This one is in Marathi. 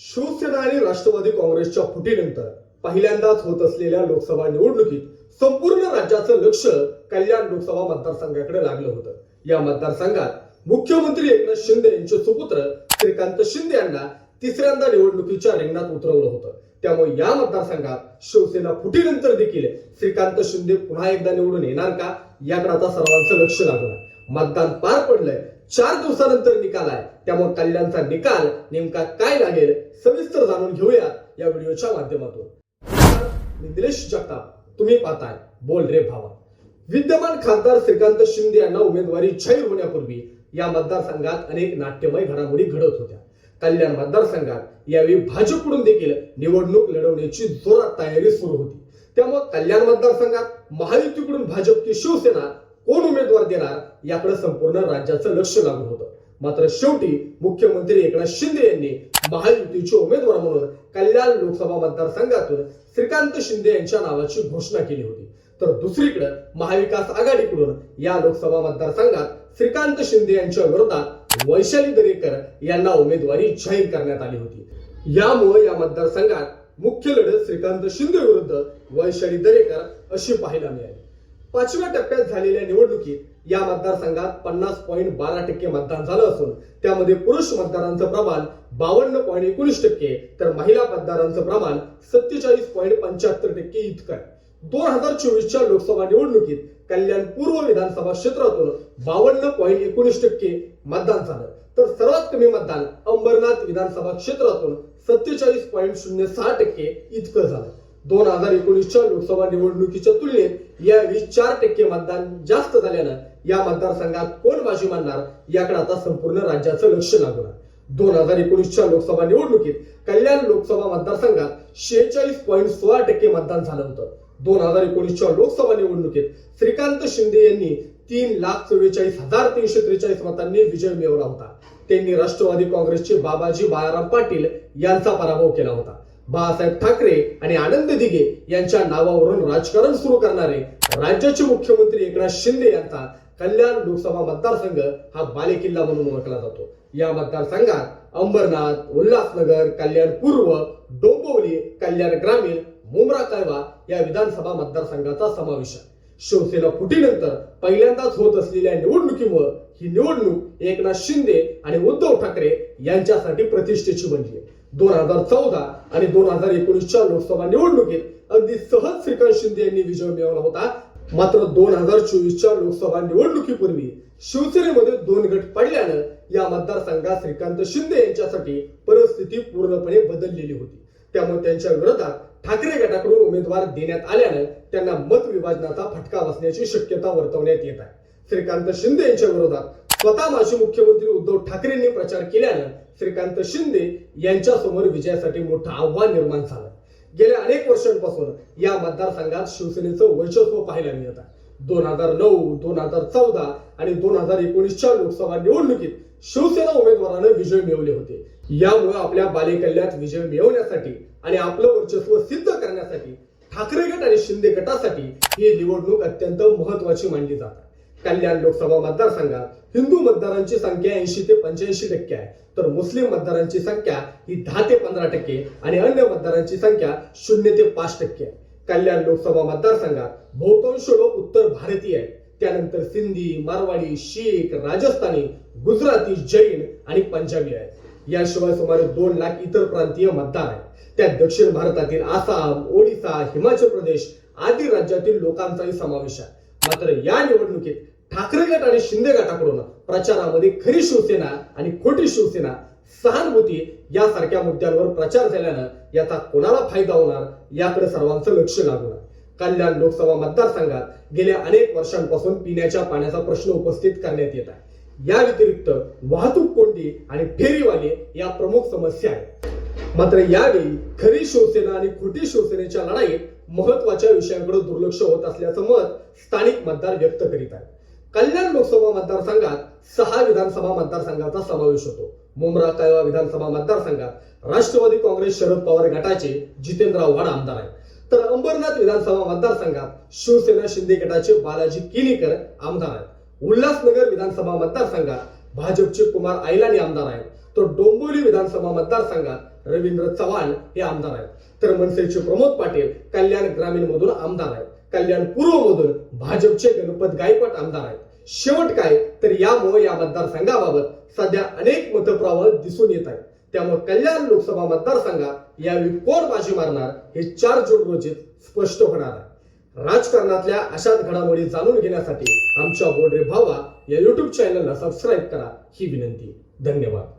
शिवसेना आणि राष्ट्रवादी काँग्रेसच्या फुटीनंतर पहिल्यांदाच होत असलेल्या लोकसभा निवडणुकीत संपूर्ण राज्याचं लक्ष कल्याण लोकसभा मतदारसंघाकडे लागलं होतं. या मतदारसंघात मुख्यमंत्री एकनाथ शिंदे यांचे सुपुत्र श्रीकांत शिंदे यांना तिसऱ्यांदा निवडणुकीच्या रिंगणात उतरवलं होतं. त्यामुळे या मतदारसंघात शिवसेना फुटीनंतर देखील श्रीकांत शिंदे पुन्हा एकदा निवडून येणार का? याकडे आता सर्वांचं लक्ष लागलं मतदान पार पडलंय. चार दिवसानंतर निकाल आहे. त्यामुळे कल्याणचा निकाल नेमका काय लागेल सविस्तर जाणून घेऊया या व्हिडिओच्या माध्यमातून. निलेश जगताप तुम्ही पाहताय बोल रे भावा. विद्यमान खासदार श्रीकांत शिंदे यांना उमेदवारी जाहीर होण्यापूर्वी या मतदारसंघात अनेक नाट्यमय घडामोडी घडत होत्या. कल्याण मतदारसंघात यावेळी भाजपकडून देखील निवडणूक लढवण्याची जोरात तयारी सुरू होती. त्यामुळे कल्याण मतदारसंघात महायुतीकडून भाजपची शिवसेना कोण उमेदवार देणार याकडे संपूर्ण राज्याचं लक्ष लागून होतं. मात्र शेवटी मुख्यमंत्री एकनाथ शिंदे यांनी महायुतीचे उमेदवार म्हणून कल्याण लोकसभा मतदारसंघातून श्रीकांत शिंदे यांच्या नावाची घोषणा केली होती. तर दुसरीकडे महाविकास आघाडीकडून या लोकसभा मतदारसंघात श्रीकांत शिंदे यांच्या विरोधात वैशाली दरेकर यांना उमेदवारी जाहीर करण्यात आली होती. यामुळे या मतदारसंघात मुख्य लढत श्रीकांत शिंदे विरुद्ध वैशाली दरेकर अशी पाहायला मिळाली. पाचव्या टप्प्यात झालेल्या निवडणुकीत या मतदारसंघात पन्नास पॉईंट बारा टक्के मतदान झालं असून त्यामध्ये पुरुष मतदारांचं प्रमाण बावन्न पॉईंट एकोणीस टक्के तर महिला मतदारांचं प्रमाण सत्तेचाळीस पॉईंट पंच्याहत्तर टक्के इतकं आहे. दोन हजार चोवीसच्या लोकसभा निवडणुकीत कल्याण पूर्व विधानसभा क्षेत्रातून बावन्न पॉईंट एकोणीस टक्के मतदान झालं. तर सर्वात कमी मतदान अंबरनाथ विधानसभा क्षेत्रातून सत्तेचाळीस पॉईंट शून्य सहा टक्के इतकं झालं. दोन हजार एकोणीसच्या लोकसभा निवडणुकीच्या तुलनेत यावेळी चार टक्के मतदान जास्त झाल्यानं या मतदारसंघात कोण बाजी मारणार याकडे आता संपूर्ण राज्याचं लक्ष लागून दोन हजार एकोणीसच्या लोकसभा निवडणुकीत कल्याण लोकसभा मतदारसंघात शेहेचाळीस पॉईंट सोळा टक्के मतदान झालं होतं. दोन हजार एकोणीसच्या लोकसभा निवडणुकीत श्रीकांत शिंदे यांनी तीन लाख चव्वेचाळीस हजार तीनशे त्रेचाळीस मतांनी विजय मिळवला होता. त्यांनी राष्ट्रवादी काँग्रेसचे बाबाजी बाळाराम पाटील यांचा पराभव केला होता. बाळासाहेब ठाकरे आणि आनंद दिघे यांच्या नावावरून राजकारण सुरू करणारे राज्याचे मुख्यमंत्री एकनाथ शिंदे यांचा कल्याण लोकसभा मतदारसंघ हा बालेकिल्ला म्हणून ओळखला जातो. या मतदारसंघात अंबरनाथ उल्हासनगर कल्याण पूर्व डोंबिवली कल्याण ग्रामीण मुंब्रा कळवा या विधानसभा मतदारसंघाचा समावेश आहे. शिवसेना फुटीनंतर पहिल्यांदाच होत असलेल्या निवडणुकीमुळे ही निवडणूक एकनाथ शिंदे आणि उद्धव ठाकरे यांच्यासाठी प्रतिष्ठेची बनली आहे. दोन हजार चौदा आणि दोन हजार एकोणीसच्या लोकसभा निवडणुकीत अगदी सहज श्रीकांत शिंदे यांनी विजय मिळवला होता. मात्र दोन हजार चोवीसच्या लोकसभा निवडणुकीपूर्वी शिवसेनेमध्ये दोन गट पडल्यानं या मतदारसंघात श्रीकांत शिंदे यांच्यासाठी परिस्थिती पूर्णपणे बदललेली होती. त्यामुळे त्यांच्या विरोधात ठाकरे गटाकडून उमेदवार देण्यात आल्यानं त्यांना मत विभाजनाचा फटका बसण्याची शक्यता वर्तवण्यात येत आहे. श्रीकांत शिंदे यांच्या विरोधात स्वतः माजी मुख्यमंत्री उद्धव ठाकरेंनी प्रचार केल्यानं श्रीकांत शिंदे यांच्या समोर विजयासाठी मोठं आव्हान निर्माण झालं. गेल्या अनेक वर्षांपासून या मतदारसंघात शिवसेनेचं वर्चस्व पाहायला मिळत आहे. दोन हजार नऊ दोन हजार चौदा आणि दोन हजार एकोणीसच्या लोकसभा निवडणुकीत शिवसेना उमेदवारानं विजय मिळवले होते. यामुळे आपल्या बालेकल्यात विजय मिळवण्यासाठी आणि आपलं वर्चस्व सिद्ध करण्यासाठी ठाकरे गट आणि शिंदे गटासाठी ही निवडणूक अत्यंत महत्वाची मानली जाते कल्याण लोकसभा मतदारसंघात हिंदू मतदारांची संख्या ऐंशी ते पंच्याऐंशी टक्के आहे. तर मुस्लिम मतदारांची संख्या ही दहा ते पंधरा टक्के आणि अन्य मतदारांची संख्या शून्य ते पाच टक्के आहे. कल्याण लोकसभा मतदारसंघात बहुतांश लोक उत्तर भारतीय आहेत. त्यानंतर सिंधी मारवाडी शीख राजस्थानी गुजराती जैन आणि पंजाबी आहेत. याशिवाय सुमारे दोन लाख इतर प्रांतीय मतदार आहेत. त्यात दक्षिण भारतातील आसाम ओडिसा हिमाचल प्रदेश आदी राज्यातील लोकांचाही समावेश आहे. मात्र या निवडणुकीत ठाकरे गट आणि शिंदे गटाकडून प्रचारामध्ये खरी शिवसेना आणि खोटी शिवसेना सहानुभूती यासारख्या मुद्द्यांवर प्रचार झाल्यानं याचा कोणाला फायदा होणार याकडे सर्वांचं लक्ष लागून. कल्याण लोकसभा मतदारसंघात गेल्या अनेक वर्षांपासून पिण्याच्या पाण्याचा प्रश्न उपस्थित करण्यात येत आहे. या व्यतिरिक्त वाहतूक कोंडी आणि फेरीवाले या प्रमुख समस्या आहेत. मात्र यावेळी खरी शिवसेना आणि खोटी शिवसेनेच्या लढाईत महत्त्वाच्या विषयांकडे दुर्लक्ष होत असल्याचं मत स्थानिक मतदार व्यक्त करीत आहेत. कल्याण लोकसभा मतदारसंघात सहा विधानसभा मतदारसंघाचा समावेश होतो. मुंब्रा कळवा विधानसभा मतदारसंघात राष्ट्रवादी काँग्रेस शरद पवार गटाचे जितेंद्र आव्हाड आमदार आहेत. तर अंबरनाथ विधानसभा मतदारसंघात शिवसेना शिंदे गटाचे बालाजी किनीकर आमदार आहेत. उल्हासनगर विधानसभा मतदारसंघात भाजपचे कुमार आयलानी आमदार आहेत. तर डोंबिवली विधानसभा मतदारसंघात रवींद्र चव्हाण हे आमदार आहेत. तर मनसेचे प्रमोद पाटील कल्याण ग्रामीण मधून आमदार आहेत. कल्याण पूर्व मधून भाजपचे गणपत गायकवाड आमदार आहेत. शेवट काय? तर यामुळे या मतदारसंघाबाबत सध्या अनेक मतप्रवाह दिसून येत आहेत. त्यामुळे कल्याण लोकसभा मतदारसंघात यावेळी कोण बाजी मारणार हे चार जून रोजी स्पष्ट होणार आहे. राजकारणातल्या अशाच घडामोडी जाणून घेण्यासाठी आमच्या गोडरे भावा या युट्यूब चॅनलला सबस्क्राईब करा. ही विनंती. धन्यवाद.